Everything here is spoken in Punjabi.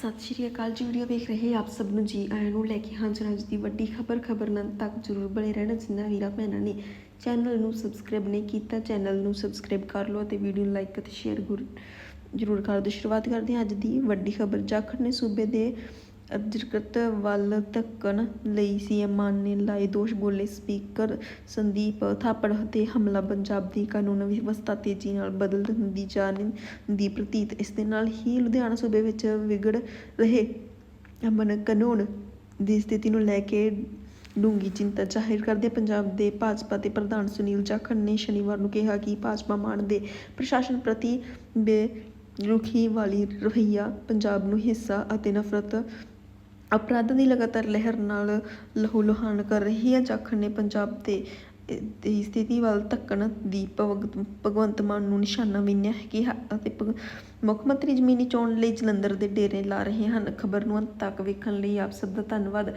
ਸਤਿ ਸ਼੍ਰੀ ਅਕਾਲ ਜੀ, ਵੀਡੀਓ ਵੇਖ ਰਹੇ ਆਪ ਸਭ ਨੂੰ ਜੀ ਆਇਆਂ ਨੂੰ ਲੈ ਕੇ ਹਾਜ਼ਰ ਅੱਜ ਦੀ ਵੱਡੀ ਖਬਰ ਖਬਰ ਨਾਲ ਤੱਕ ਜ਼ਰੂਰ ਬਣੇ ਰਹਿਣਾ, ਜਿੰਨਾ ਵੀਰਾ ਭੈਣਾਂ ਨੇ ਚੈਨਲ ਨੂੰ ਸਬਸਕ੍ਰਾਈਬ ਨਹੀਂ ਕੀਤਾ, ਚੈਨਲ ਨੂੰ ਸਬਸਕ੍ਰਾਈਬ ਕਰ ਲਓ ਅਤੇ ਵੀਡੀਓ ਨੂੰ ਲਾਈਕ ਅਤੇ ਸ਼ੇਅਰ ਜ਼ਰੂਰ ਕਰ ਦਿਓ। ਸ਼ੁਰੂਆਤ ਕਰਦੇ ਹਾਂ ਅੱਜ ਦੀ ਵੱਡੀ ਖਬਰ। ਜਾਖੜ ਨੇ ਸੂਬੇ ਦੇ ਅਧਿਕ੍ਰਿਤ ਵੱਲ ਧੱਕਣ ਲਈ ਸੀਐਮ ਮਾਨ ਨੇ ਲਾਏ ਦੋਸ਼ ਬੋਲੇ ਸਪੀਕਰ ਸੰਦੀਪ ਥਾਪੜ ਤੇ ਹਮਲਾ ਪੰਜਾਬ ਦੀ ਕਾਨੂੰਨ ਵਿਵਸਥਾ ਤੇਜ਼ੀ ਨਾਲ ਬਦਲ ਹੁੰਦੀ ਜਾ ਦੀ ਪ੍ਰਤੀਤ। ਇਸ ਦੇ ਨਾਲ ਹੀ ਲੁਧਿਆਣਾ ਸੂਬੇ ਵਿੱਚ ਵਿਗੜ ਰਹੇ ਅਮਨ ਕਾਨੂੰਨ ਦੀ ਸਥਿਤੀ ਨੂੰ ਲੈ ਕੇ ਡੂੰਗੀ ਚਿੰਤਾ ਜ਼ਾਹਿਰ ਕਰਦੇ ਪੰਜਾਬ ਦੇ ਭਾਜਪਾ ਦੇ ਪ੍ਰਧਾਨ ਸੁਨੀਲ ਜਾਖੜ ਨੇ ਸ਼ਨੀਵਾਰ ਨੂੰ ਕਿਹਾ ਕਿ ਭਾਜਪਾ ਮਾਨ ਦੇ ਪ੍ਰਸ਼ਾਸਨ ਪ੍ਰਤੀ ਬੇਰੁਖੀ ਵਾਲੀ ਰਵੱਈਆ ਪੰਜਾਬ ਨੂੰ ਹਿੱਸਾ ਅਤੇ ਨਫ਼ਰਤ ਅਪਰਾਧਾਂ ਦੀ ਲਗਾਤਾਰ ਲਹਿਰ ਨਾਲ ਲਹੂ ਲੁਹਾਨ ਕਰ ਰਹੀ ਹੈ। ਜਾਖੜ ਨੇ ਪੰਜਾਬ ਦੇ ਦੀ ਸਥਿਤੀ ਵੱਲ ਧੱਕਣ ਦੀ ਭਗਵ- ਭਗਵੰਤ ਮਾਨ ਨੂੰ ਨਿਸ਼ਾਨਾ ਬਿੰਨਿਆ ਹੈ ਕਿ ਅਤੇ ਮੁੱਖ ਮੰਤਰੀ ਜ਼ਮੀਨੀ ਚੋਣ ਲਈ ਜਲੰਧਰ ਦੇ ਡੇਰੇ ਲਾ ਰਹੇ ਹਨ। ਖਬਰ ਨੂੰ ਅੰਤ ਤੱਕ ਵੇਖਣ ਲਈ ਆਪ ਸਭ ਦਾ ਧੰਨਵਾਦ।